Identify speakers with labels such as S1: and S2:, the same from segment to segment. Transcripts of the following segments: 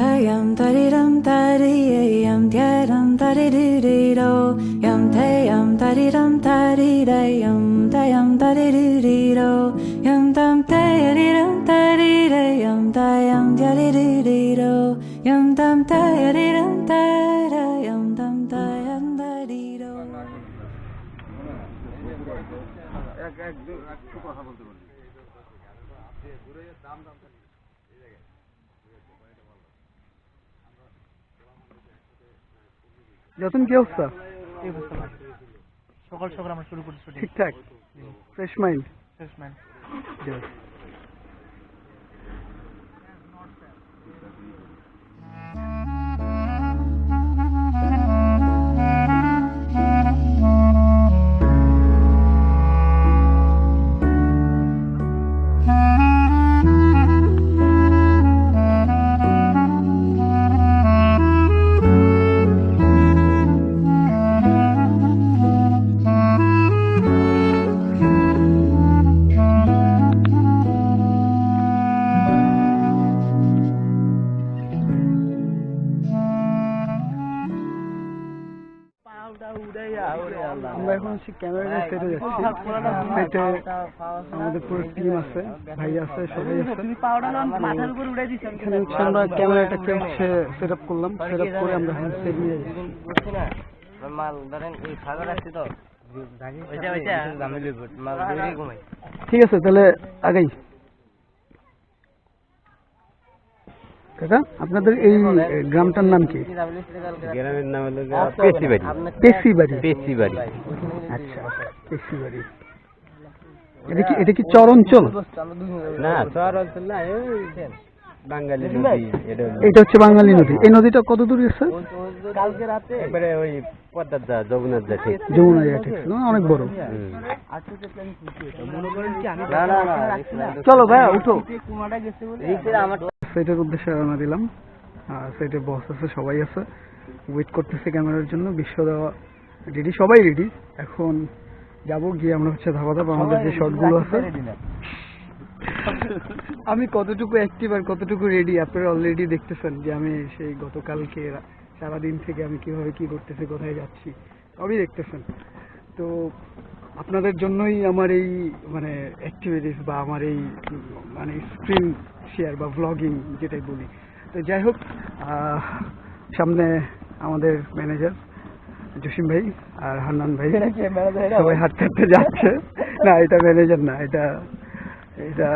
S1: yam dari dam dari yam dia dam dari di di do yam te yam dari dam dari da yam da yam dari di di do yam dam te yari dam dari da yam da yam dia di di di do yam dam te yari dam da yam dam da yam da di do এক এক একটু কথা বলতে পারি দাম দাম
S2: যতন কি অবস্থা?
S3: এই সকাল সকাল আমরা শুরু করছি
S2: ঠিকঠাক। ফ্রেশ মাইন্ড
S3: ফ্রেশ ম্যান
S2: আমরা এখন হচ্ছে ক্যামেরা নিয়ে সেটে যাচ্ছি সেটে আমাদের পুরো টিম আছে ভাই আছে সবাই আছে এখানে হচ্ছে আমরা ক্যামেরাটাকে হচ্ছে সেট আপ করলাম সেট আপ করে আমরা এখন সেট নিয়ে যাচ্ছি
S4: মাল ধরেন এই সাগর আসছে তো
S2: ঠিক আছে তাহলে আগাই কাকা আপনাদের এই গ্রামটার নাম কি?
S4: গ্রামের নাম হলো পেশিবাড়ি।
S2: পেশিবাড়ি।
S4: পেশিবাড়ি।
S2: আচ্ছা পেশিবাড়ি। এটা কি এটা কি চর অঞ্চল?
S4: না চর অঞ্চল না এটা
S2: হচ্ছে বাঙালি নদী। এই নদীটা কত দূর গেছে?
S4: কালকে রাতে। একবারে ওই পদ্মার দা যমুনার দা ঠিক।
S2: যমুনা জায়গা ঠিক আছে, অনেক বড়।
S4: হুম।
S3: আমি
S4: না না না
S2: চলো ভাইয়া উঠো।
S3: কুমারটা গেছে বলে।
S4: রিক্সের আমার
S2: সেটের উদ্দেশ্যে রওনা দিলাম। আর সেটে বস আছে সবাই আছে। ওয়েট করতেছে ক্যামেরার জন্য বিশ্ব দেওয়া রেডি সবাই রেডি এখন যাব গিয়ে আমরা হচ্ছে ধাপা ধাপ আমাদের যে শর্টগুলো আছে। আমি কতটুকু অ্যাক্টিভ আর কতটুকু রেডি আপনারা অলরেডি দেখতেছেন যে আমি সেই গতকালকে সারাদিন থেকে আমি কীভাবে কি করতেছি কোথায় যাচ্ছি সবই দেখতেছেন। তো আপনাদের জন্যই আমার এই মানে অ্যাক্টিভিটিস বা আমার এই মানে স্ক্রিন শেয়ার বা ভ্লগিং যেটাই বলি। তো যাই হোক আহ, সামনে আমাদের ম্যানেজার জসিম ভাই আর হান্নান ভাই। সবাই হাঁটতে হাঁটতে যাচ্ছে। না এটা ম্যানেজার না এটা এটা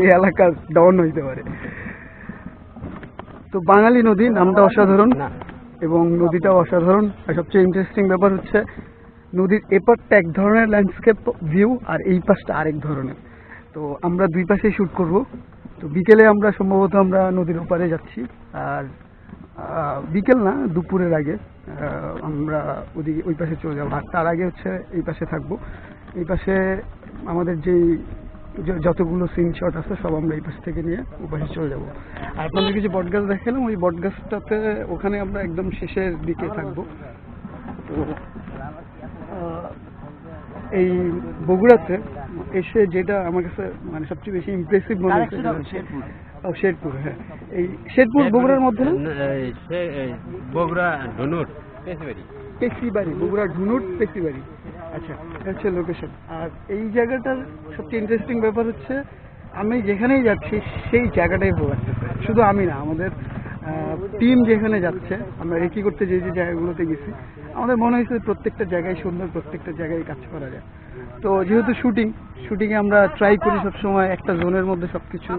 S2: এই এলাকার ডন হইতে পারে। তো বাঙালি নদী নামটা অসাধারণ এবং নদীটাও অসাধারণ। আর সবচেয়ে ইন্টারেস্টিং ব্যাপার হচ্ছে নদীর এপারটা এক ধরনের ল্যান্ডস্কেপ ভিউ আর এই পাশটা আরেক ধরনের। তো আমরা দুই পাশেই শ্যুট করব। তো বিকেলে আমরা সম্ভবত আমরা নদীর ওপারে যাচ্ছি। আর বিকেল না দুপুরের আগে আমরা ওদিকে ওই পাশে চলে যাব। আর তার আগে হচ্ছে এই পাশে থাকব। এই পাশে আমাদের যেই যতগুলো সিন শট আছে সব আমরা এই পাশ থেকে নিয়ে ওই পাশে চলে যাব। আর আপনাদেরকে যে বটগাছ দেখালাম ওই বটগাছটাতে ওখানে আমরা একদম শেষের দিকে থাকব। তো এই বগুড়াতে এসে যেটা আমার কাছে মানে সবচেয়ে বেশি ইমপ্রেসিভ মনে হচ্ছে ও শেরপুর হ্যাঁ। এই শেরপুর বগুড়ার মধ্যে?
S4: বগুড়া ধনুর পেশিবাড়ি।
S2: পেশিবাড়ি বগুড়া ঢুনুট পেশিবাড়ি। আচ্ছা হচ্ছে লোকেশন আর এই জায়গাটার সবচেয়ে ইন্টারেস্টিং ব্যাপার হচ্ছে আমি যেখানেই যাচ্ছি সেই জায়গাটাই ভালো লাগতেছে শুধু আমি না আমাদের টিম যেখানে যাচ্ছে আমরা রেকি করতে যে যে জায়গাগুলোতে গেছি আমাদের মনে হয়েছে প্রত্যেকটা জায়গায় সুন্দর প্রত্যেকটা জায়গায় কাজ করা যায়। তো যেহেতু শুটিং শুটিংয়ে আমরা ট্রাই করি সবসময় একটা জোনের মধ্যে সবকিছু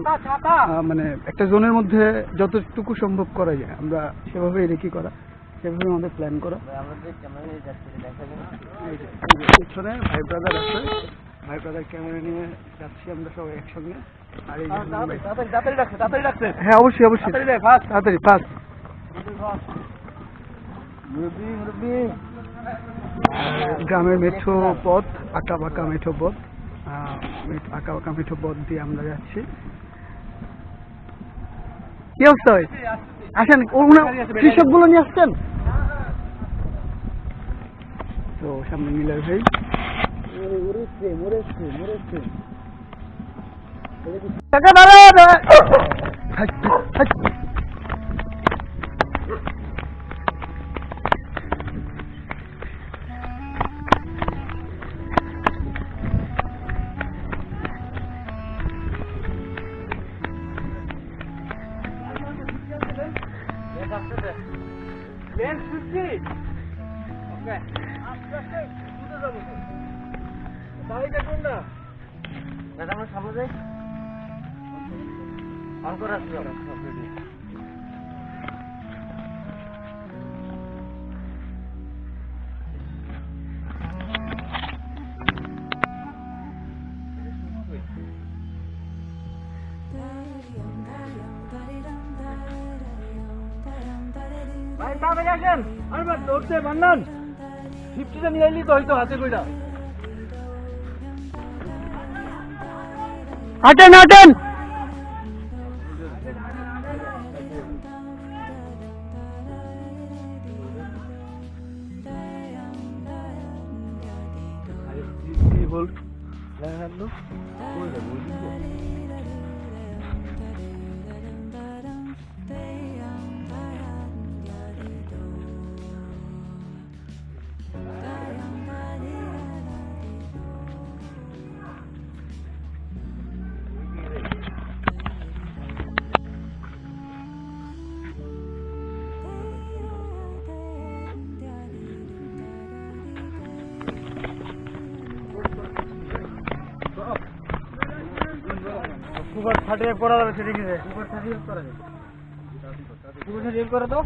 S2: আহ, মানে একটা জোনের মধ্যে যতটুকু সম্ভব করা যায় আমরা সেভাবেই রেকি করা। সেভাবে আমাদের প্ল্যান করা। পিছনে ভাই ব্রাদার আছে। ভাই ব্রাদার ক্যামেরা নিয়ে যাচ্ছি আমরা সবাই একসঙ্গে। আর এই হ্যাঁ অবশ্যই অবশ্যই। তাড়াতাড়ি ফাস্ট। গ্রামের মেঠো পথ আঁকা বাঁকা মেঠো পথ। আঁকা বাঁকা মেঠো পথ দিয়ে আমরা যাচ্ছি। কি অবস্থা ভাই? আসেন কৃষকগুলো নিয়ে আসছেন? তো সামনে মিলার ভাই কাকা দাঁড়া দাঁড়া। Hi, hi.
S4: দাদা আমার সামনে যাই। অন করে আসছি
S3: ভাই তাড়াতাড়ি আসেন। আর দৌড়তে বান্নান। ফিফটিটা নিয়ে এলি তো হয়তো হাতে কইটা
S2: হাঁটেন হাঁটেন
S3: সুপার থার্টি ফাটিয়ে করা যাবে সেটা থার্টি ফাইভ করা যাবে। থার্টি ফাইভ করে দাও।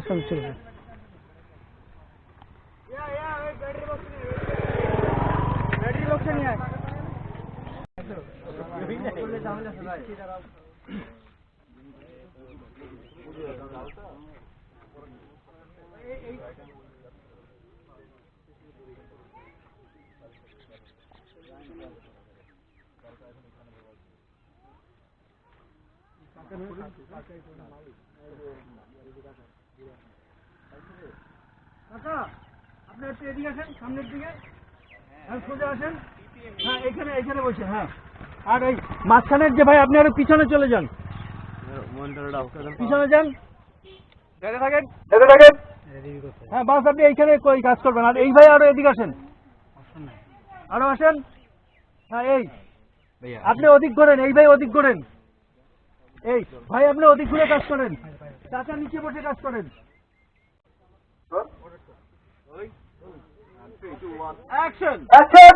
S2: बस
S3: children. Yeah, yeah, battery কাকা আপনি একটু এদিকে আসেন সামনের দিকে। হ্যাঁ সোজা আসেন। হ্যাঁ এখানে এখানে বসে হ্যাঁ। আর এই মাঝখানের যে ভাই আপনি আরও পিছনে চলে যান। পিছনে যান। থাকেন? থাকেন। হ্যাঁ বাস আপনি এইখানে কই কাজ করবেন? আর এই ভাই আরও এদিকে আসেন। আরও আসেন? হ্যাঁ এই। আপনি ওদিক করেন এই ভাই ওদিক করেন এই ভাই আপনি ওদিক ঘুরে কাজ করেন। চাচা নিচে বসে কাজ করেন। অ্যাকশন অ্যাকশন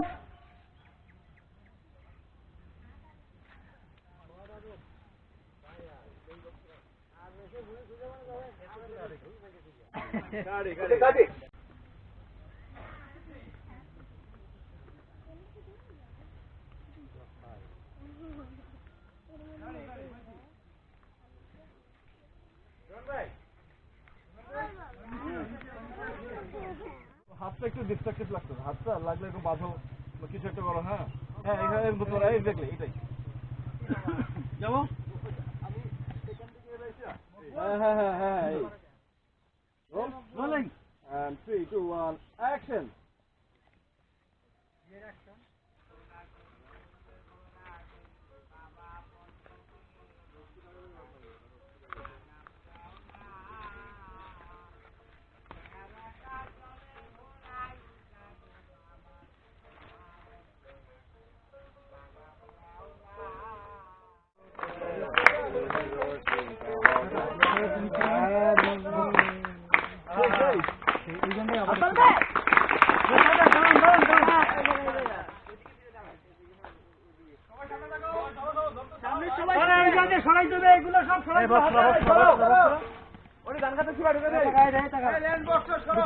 S3: হাতটা একটু ডিস্ট্রাকটিভ লাগতো হাতটা লাগলে একটু বাঁধো কিছু একটা করো হ্যাঁ? হ্যাঁ এখানে করো এক্স্যাক্টলি এটাই। যাব? হ্যাঁ হ্যাঁ হ্যাঁ হ্যাঁ রোলিং and three, two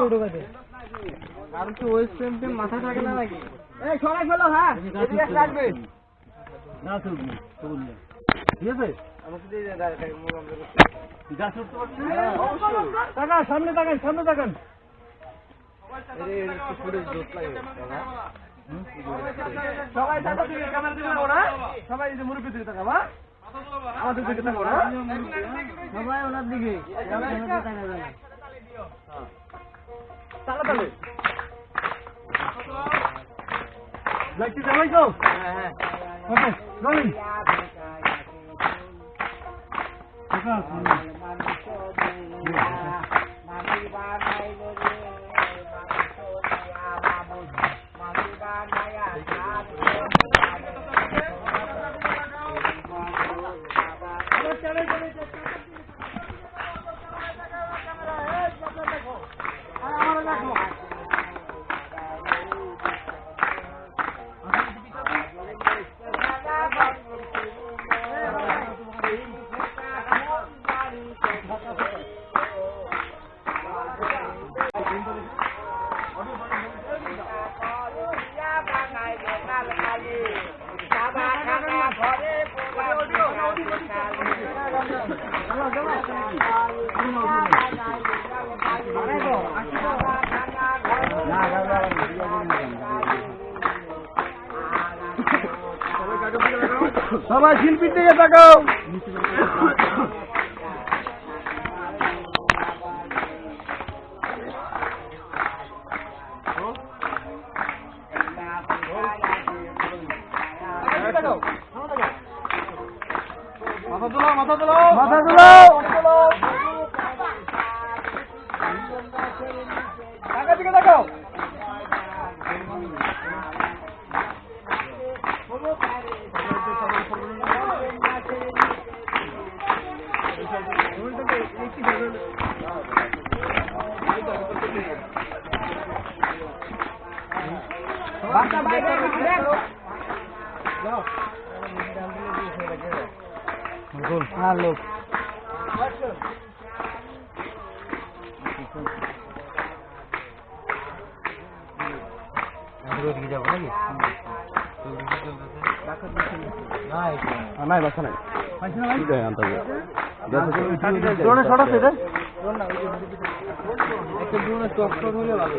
S4: আর কি ওই স্টেম মাথা থাকে না নাকি?
S3: এই সরাই ফেলো হ্যাঁ। এদিকে একটা
S2: না তুলবি তুললে ঠিক আছে?
S4: আমাকে দিয়ে দাঁড়িয়ে মুখ আমরা
S2: গাছ উঠতে পারছিস
S3: তাকান সামনে তাকান সামনে তাকান
S4: এটা একটু ফুটেজ জোট লাগে
S3: সবাই তাকাও দিকে ক্যামেরা দিকে ওরা সবাই এই যে মুরব্বি দিকে তাকাবা
S1: আমাদের দিকে তাকাও
S4: সবাই ওনার দিকে।
S1: তালা তালে লাইটটি জ্বালাইছো
S4: হ্যাঁ হ্যাঁ।
S1: ওকে রোলিং সবাই শিল্পীর দিকে তাকাও। হ্যাঁ লোক নাই বাসা নাই ড্রোনে শট আছে রে একটা ড্রোনে হলে ভালো